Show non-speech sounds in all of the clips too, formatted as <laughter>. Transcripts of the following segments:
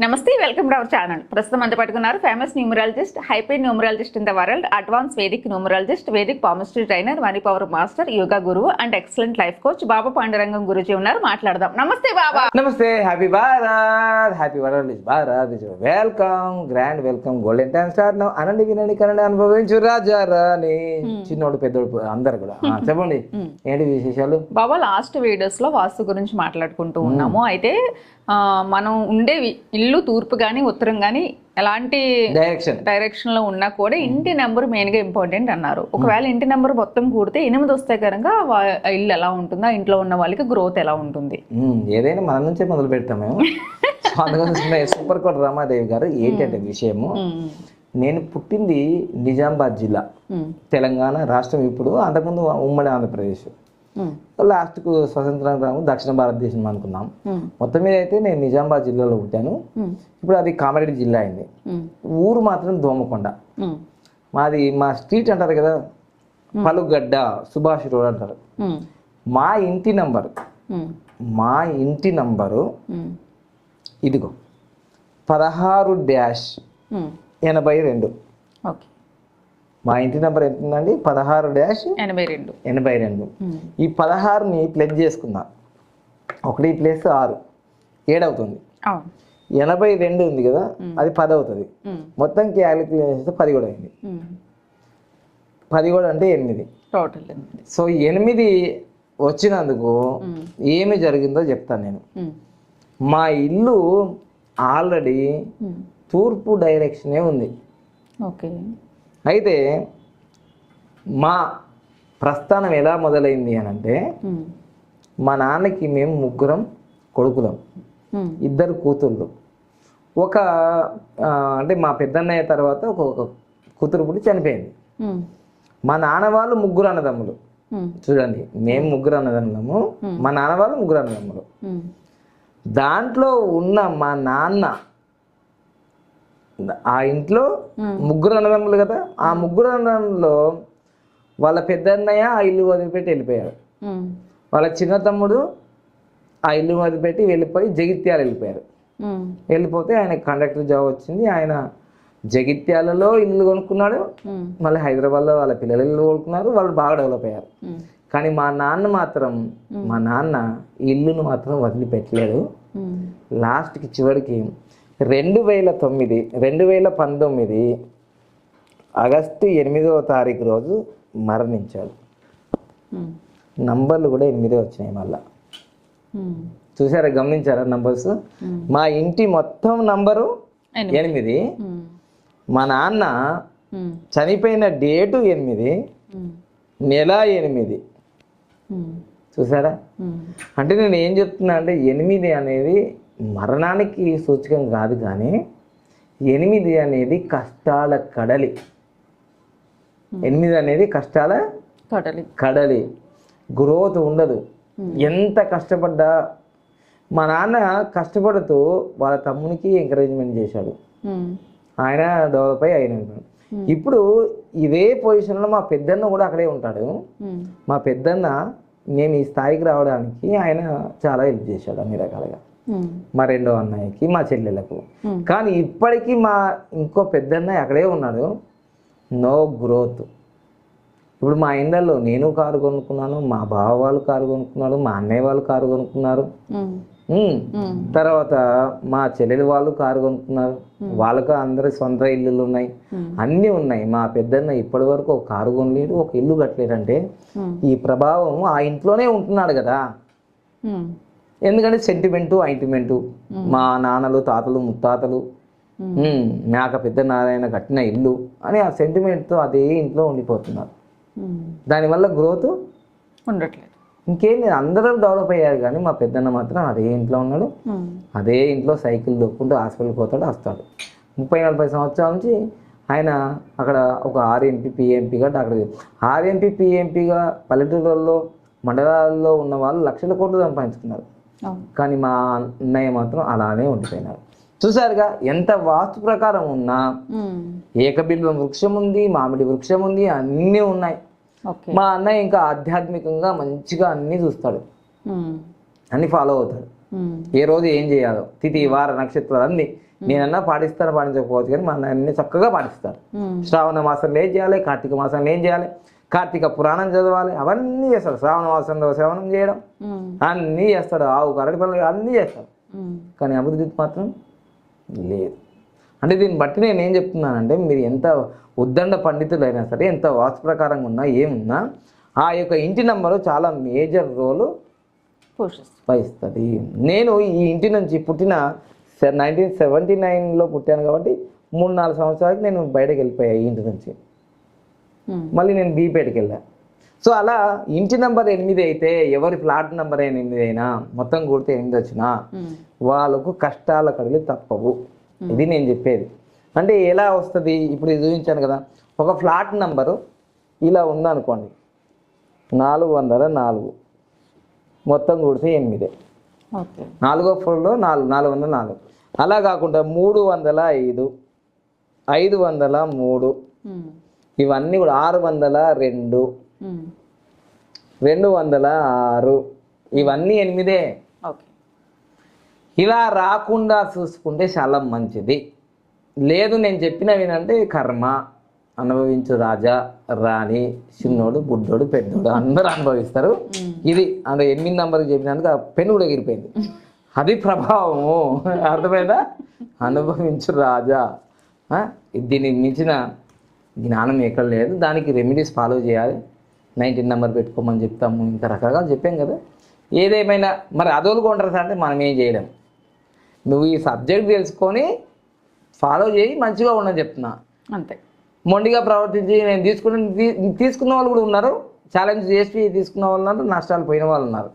నమస్తే welcome to our channel. ప్రస్తుతం అంత పట్టుకున్నారు famous numerologist హైపే numerologist in the world advance Vedic numerologist Vedic palmistry trainer money power master yoga గురువు and excellent life coach Baba Pandurangam Guruji ఉన్నారు. మాట్లాడదాం. నమస్తే బాబా. నమస్తే happy Bharat happy world is Bharat. Is welcome grand welcome golden time star. Now అనండి వినండి కనండి అనుభవించు రాజా రాని చిన్నోడు పెద్దోడు అందరు కూడా. ఆ, చెప్పండి ఏంటి విశేషాలు? బాబా లాస్ట్ వీడియోస్లో వాస్తు గురించి మాట్లాడుకుంటూ ఉన్నాము. అయితే మనం ఉండే ఇల్లు తూర్పు కానీ ఉత్తరం కానీ ఎలాంటి డైరెక్షన్ డైరెక్షన్లో ఉన్నా కూడా ఇంటి నెంబర్ మెయిన్గా ఇంపార్టెంట్ అన్నారు. ఒకవేళ ఇంటి నెంబర్ మొత్తం కూడితే ఎనిమిది వస్తే కనుక ఇల్లు ఎలా ఉంటుందో ఇంట్లో ఉన్న వాళ్ళకి గ్రోత్ ఎలా ఉంటుంది? ఏదైనా మన నుంచే మొదలు పెడతాం మేము. <laughs> సూపర్ కోట రమాదేవి గారు ఏంటంటే విషయము? నేను పుట్టింది నిజామాబాద్ జిల్లా. తెలంగాణ రాష్ట్రం ఇప్పుడు అంతకుముందు ఉమ్మడి ఆంధ్రప్రదేశ్. లాస్ట్కు స్వతంత్రం రాము దక్షిణ భారతదేశం అనుకున్నాం. మొత్తం మీద అయితే నేను నిజామాబాద్ జిల్లాలో పుట్టాను. ఇప్పుడు అది కామారెడ్డి జిల్లా అయింది. ఊరు మాత్రం దోమకొండ. మాది మా స్ట్రీట్ అంటారు కదా పలుగడ్డ సుభాష్ రోడ్ అంటారు. మా ఇంటి నంబరు మా ఇంటి నంబరు ఇదిగో పదహారు డ్యాష్. ఎనభై రెండు. ఓకే. మా ఇంటి నంబర్ ఎంత ఉందండి పదహారు డ్యాష్ ఎనభై రెండు. ఎనభై రెండు. ఈ పదహారుని ప్లస్ చేసుకుందాం. ఒకటి ప్లస్ ఆరు. ఏడవుతుంది. ఎనభై రెండు ఉంది కదా? అది పది అవుతుంది మొత్తం క్యాలిక్యులేట్ చేస్తే పది కూడా అయింది. పది కూడా అంటే ఎనిమిది. టోటల్ సో ఎనిమిది వచ్చినందుకు ఏమి జరిగిందో చెప్తాను నేను. మా ఇల్లు ఆల్రెడీ. తూర్పు డైరెక్షనే ఉంది. ఓకే. అయితే మా ప్రస్థానం ఎలా మొదలైంది అని అంటే మా నాన్నకి మేము ముగ్గురం కొడుకులం. ఇద్దరు కూతుళ్ళు ఒక అంటే మా పెద్దన్నయ్య తర్వాత ఒక కూతురు పుట్టి చనిపోయింది. మా నాన్న వాళ్ళు ముగ్గురు అన్నదమ్ములు. చూడండి మేము ముగ్గురు అన్నదమ్ములము మా నాన్న వాళ్ళు ముగ్గురు అన్నదమ్ములు. దాంట్లో ఉన్న మా నాన్న ఆ ఇంట్లో ముగ్గురు అన్నదమ్ములు కదా? ఆ ముగ్గురు అన్నదమ్ములో వాళ్ళ పెద్దన్నయ్య ఆ ఇల్లు వదిలిపెట్టి వెళ్ళిపోయాడు. ఉమ్, వాళ్ళ చిన్న తమ్ముడు ఆ ఇల్లు వదిలిపెట్టి వెళ్ళిపోయి జగిత్యాల వెళ్ళిపోయారు. వెళ్ళిపోతే ఆయన కండక్టర్ జాబ్ వచ్చింది. ఆయన జగిత్యాలలో ఇల్లు కొనుక్కున్నాడు. మళ్ళీ హైదరాబాద్లో వాళ్ళ పిల్లలు ఇల్లు కొనుక్కున్నారు. వాళ్ళు బాగా డెవలప్ అయ్యారు. కానీ మా నాన్న మాత్రం మా నాన్న ఇల్లును మాత్రం వదిలిపెట్టలేదు. లాస్ట్కి చివరికి రెండు వేల తొమ్మిది రెండు వేల పంతొమ్మిది ఆగస్టు ఎనిమిదవ తారీఖు రోజు మరణించాడు. ఉమ్, నంబర్లు కూడా ఎనిమిదే వచ్చినాయి మళ్ళా. ఉమ్, చూసారా గమనించారా నంబర్స్? ఉమ్. మా ఇంటి మొత్తం నంబరు ఎనిమిది. మా నాన్న చనిపోయిన డేటు ఎనిమిది. నెల ఎనిమిది. చూసారా? అంటే నేను ఏం చెప్తున్నా అంటే ఎనిమిది అనేది మరణానికి సూచకం కాదు కానీ ఎనిమిది అనేది కష్టాల కడలి. ఎనిమిది అనేది కష్టాల టోటల్ కడలి. గ్రోత్ ఉండదు. ఎంత కష్టపడ్డా? మా నాన్న కష్టపడుతూ వాళ్ళ తమ్మునికి ఎంకరేజ్మెంట్ చేశాడు. ఆయన డెవలప్ అయ్యి ఆయన ఇప్పుడు ఇదే పొజిషన్లో మా పెద్దన్న కూడా అక్కడే ఉంటాడు. మా పెద్దన్న మేము ఈ స్థాయికి రావడానికి ఆయన చాలా హెల్ప్ చేశాడు అన్ని రకాలుగా. మా రెండో అన్నయ్యకి మా చెల్లెలకు. Hmm. కానీ ఇప్పటికీ మా ఇంకో పెద్దన్నయ్య అక్కడే ఉన్నాడు. నో గ్రోత్ ఇప్పుడు మా ఇండ్లలో నేను కారు కొనుక్కున్నాను మా బావ వాళ్ళు కారు కొనుక్కున్నారు మా అన్నయ్య వాళ్ళు కారు కొనుక్కున్నారు. ఉమ్. ఉమ్, తర్వాత మా చెల్లెలు వాళ్ళు కారు కొనుక్కున్నారు. వాళ్ళకు అందరి సొంత ఇల్లులు ఉన్నాయి. Hmm. అన్నీ ఉన్నాయి. మా పెద్దన్న ఇప్పటి వరకు ఒక కారు కొనలేడు ఒక ఇల్లు కట్టలేడంటే ఈ ప్రభావం ఆ ఇంట్లోనే ఉంటున్నాడు కదా. ఎందుకంటే సెంటిమెంటు ఐంటిమెంటు మా నాన్నలు తాతలు ముత్తాతలు మేక పెద్ద నారాయణ కట్టిన ఇల్లు అని ఆ సెంటిమెంట్తో అదే ఇంట్లో ఉండిపోతున్నారు. దానివల్ల గ్రోత్ ఉండట్లేదు. ఇంకేం లేదు అందరూ డెవలప్ అయ్యారు కానీ మా పెద్దన్న మాత్రం అదే ఇంట్లో ఉన్నాడు. అదే ఇంట్లో సైకిల్ దొక్కుంటూ హాస్పిటల్కి పోతాడు వస్తాడు. ముప్పై నలభై సంవత్సరాల నుంచి ఆయన అక్కడ ఒక ఆర్ఎంపీ పిఎంపీగా డాక్టర్ ఆర్ఎంపీ పిఎంపీగా పల్లెటూరులలో మండలాల్లో ఉన్న వాళ్ళు లక్షల కోట్లు సంపాదించుకున్నారు. కానీ మా అన్నయ్య మాత్రం అలానే ఉండిపోయినారు. చూసారుగా ఎంత వాస్తు ప్రకారం ఉన్నా ఏకబిల్వ వృక్షం ఉంది మామిడి వృక్షం ఉంది అన్నీ ఉన్నాయి. మా అన్నయ్య ఇంకా ఆధ్యాత్మికంగా మంచిగా అన్నీ చూస్తాడు. అన్ని ఫాలో అవుతాడు. ఏ రోజు ఏం చేయాలో తిథి వార నక్షత్రాలు అన్ని నేనన్నా పాటిస్తాను పాటించకపోవచ్చు కానీ మన అన్ని చక్కగా పాటిస్తాను ఉమ్, శ్రావణ మాసంలో ఏం చేయాలి కార్తీక మాసంలో ఏం చేయాలి కార్తీక పురాణం చదవాలి అవన్నీ చేస్తాడు. శ్రావణ మాసంలో శ్రవణం చేయడం అన్నీ చేస్తాడు. ఆవు కరడి పనులు అన్నీ చేస్తాడు. కానీ అభివృద్ధి మాత్రం లేదు. అంటే దీన్ని బట్టి నేను ఏం చెప్తున్నానంటే మీరు ఎంత ఉద్దండ పండితులైనా సరే ఎంత వాస్తు ప్రకారంగా ఉన్నా ఏమున్నా ఆ యొక్క ఇంటి నంబరు చాలా మేజర్ రోలు వహిస్తుంది. నేను ఈ ఇంటి నుంచి పుట్టిన నైన్టీన్ సెవెంటీ నైన్లో పుట్టాను కాబట్టి మూడు నాలుగు సంవత్సరాలకి నేను బయటకు వెళ్ళిపోయా ఈ ఇంటి నుంచి. మళ్ళీ నేను బీపేటకి వెళ్ళా సో అలా ఇంటి నెంబర్ ఎనిమిది అయితే ఎవరి ఫ్లాట్ నెంబర్ ఎనిమిది అయినా మొత్తం కూడితే ఎనిమిది వచ్చినా ఉమ్, వాళ్ళకు కష్టాల కడులు తప్పవు. ఇది నేను చెప్పేది. అంటే ఎలా వస్తుంది? ఇప్పుడు ఇది చూపించాను కదా. ఒక ఫ్లాట్ నంబరు ఇలా ఉందనుకోండి. నాలుగు వందల నాలుగు. మొత్తం కూడితే ఎనిమిదే. ఓకే. నాలుగో ఫ్లోర్లో నాలుగు నాలుగు వందల నాలుగు. అలా కాకుండా మూడు వందల ఐదు ఐదు వందల మూడు. ఇవన్నీ కూడా ఆరు వందల రెండు. రెండు వందల ఆరు. ఇవన్నీ ఎనిమిదే. ఇలా రాకుండా చూసుకుంటే చాలా మంచిది. లేదు నేను చెప్పిన వినంటే కర్మ అనుభవించు రాజా రాణి చిన్నోడు బుడ్డోడు పెద్దోడు అందరూ అనుభవిస్తారు. ఇది అందులో ఎనిమిది నంబర్కి చెప్పినందుకు ఆ పెన్ను కూడా ఎగిరిపోయింది. అది ప్రభావము. అర్థమైందా? అనుభవించు రాజా. ఆ? దీనికి మించిన జ్ఞానం ఎక్కడ లేదు. దానికి రెమెడీస్ ఫాలో చేయాలి. నైన్టీన్ నెంబర్ పెట్టుకోమని చెప్తాము. ఇంకా రకరకాలు చెప్పాం కదా. ఏదేమైనా మరి అదోలుకుంటారు సార్ అంటే మనం ఏం చేయలేం. నువ్వు ఈ సబ్జెక్ట్ తెలుసుకొని ఫాలో చేయి మంచిగా ఉండని చెప్తున్నా. అంతే. మొండిగా ప్రవర్తించి నేను తీసుకున్న తీ- తీసుకున్న వాళ్ళు కూడా ఉన్నారు. ఛాలెంజ్ చేసి తీసుకున్న వాళ్ళు ఉన్నారు. నష్టాలు పోయిన వాళ్ళు ఉన్నారు.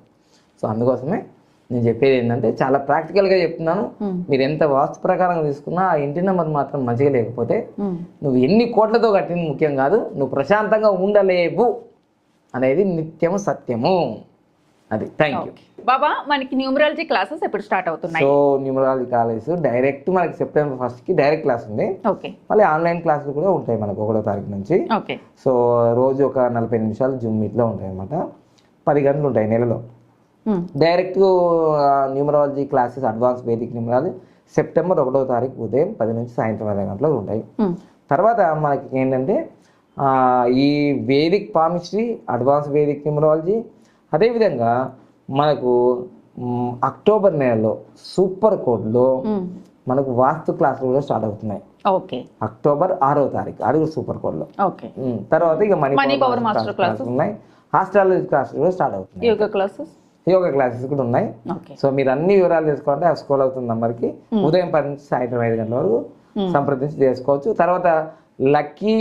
సో అందుకోసమే నేను చెప్పేది ఏంటంటే చాలా ప్రాక్టికల్గా చెప్తున్నాను. మీరు ఎంత వాస్తు ప్రకారంగా తీసుకున్నా ఆ ఇంటి నెంబర్ మాత్రం మంచిగా లేకపోతే నువ్వు ఎన్ని కోట్లతో కట్టింది ముఖ్యం కాదు నువ్వు ప్రశాంతంగా ఉండలేవు అనేది నిత్యము సత్యము. అది. థ్యాంక్ యూ బాబా మనకి న్యూమరాలజీ క్లాసెస్ ఎప్పుడు స్టార్ట్ అవుతున్నాయి? సో న్యూమరాలజీ కాలేజ్ డైరెక్ట్ మనకి సెప్టెంబర్ ఫస్ట్కి డైరెక్ట్ క్లాస్ ఉంది. ఓకే. మళ్ళీ ఆన్లైన్ క్లాసులు కూడా ఉంటాయి మనకు ఒకటో తారీఖు నుంచి. ఓకే. సో రోజు ఒక నలభై నిమిషాలు జూమ్ మీట్లో ఉంటాయి అన్నమాట పది గంటలు ఉంటాయి నెలలో. Direct numerology classes advance Vedic numerology September ఒకటో తారీఖు ఉదయం పది నుంచి సాయంత్రం ఐదు గంటలకు ఉంటాయి. ఉమ్, తర్వాత మనకి ఏంటంటే ఈ Vedic palmistry advance Vedic numerology అదేవిధంగా మనకు అక్టోబర్ నెలలో సూపర్ కోడ్లో ఉమ్, మనకు వాస్తు క్లాసులు కూడా స్టార్ట్ అవుతున్నాయి. ఓకే అక్టోబర్ ఆరో తారీఖు కూడా సూపర్ కోడ్లో ఓకే ఉమ్, తర్వాత ఇక మనీ పవర్ మాస్టర్ క్లాసెస్ ఉన్నాయి. హాస్ట్రాలజీ క్లాసులు కూడా స్టార్ట్ అవుతున్నాయి. యోగా క్లాసెస్ యోగా క్లాసెస్ కూడా ఉన్నాయి. సో మీరు అన్ని వివరాలు తెలుసుకోవాలంటే ఆ స్కూల్ అవుతున్న నంబర్కి. ఉదయం పది నుంచి సాయంత్రం ఐదు గంటల వరకు సంప్రదించి చేసుకోవచ్చు. తర్వాత లక్కీ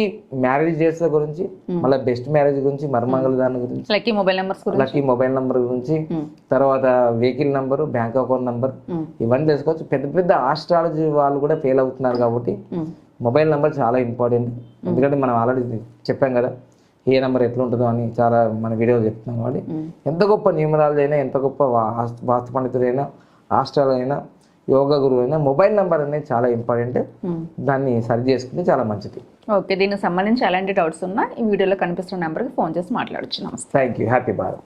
మ్యారేజ్ డేస్ గురించి మళ్ళీ బెస్ట్ మ్యారేజ్ గురించి మర్మంగళ దాని గురించి లక్కీ మొబైల్ గురించి. లక్కీ మొబైల్ నంబర్ గురించి తర్వాత vehicle number bank account number ఇవన్నీ తెలుసుకోవచ్చు. పెద్ద పెద్ద ఆస్ట్రాలజీ వాళ్ళు కూడా ఫెయిల్ అవుతున్నారు కాబట్టి మొబైల్ నెంబర్ చాలా ఇంపార్టెంట్. ఎందుకంటే మనం ఆల్రెడీ చెప్పాం కదా ఏ నెంబర్ ఎట్లా ఉంటుందో అని చాలా మన వీడియోలో చెప్తున్నాం కాబట్టి. ఎంత గొప్ప న్యూమరాలజీ అయినా ఎంత గొప్ప వాస్తు పండితుడైనా హాస్టల్ అయినా యోగా గురువు అయినా మొబైల్ నెంబర్ అనేది చాలా ఇంపార్టెంట్. దాన్ని సరి చేసుకుంటే చాలా మంచిది. ఓకే దీనికి సంబంధించి ఎలాంటి డౌట్స్ ఉన్నా ఈ వీడియోలో కనిపిస్తున్న నెంబర్కి ఫోన్ చేసి మాట్లాడచ్చు. నమస్తే. Thank you happy Bharat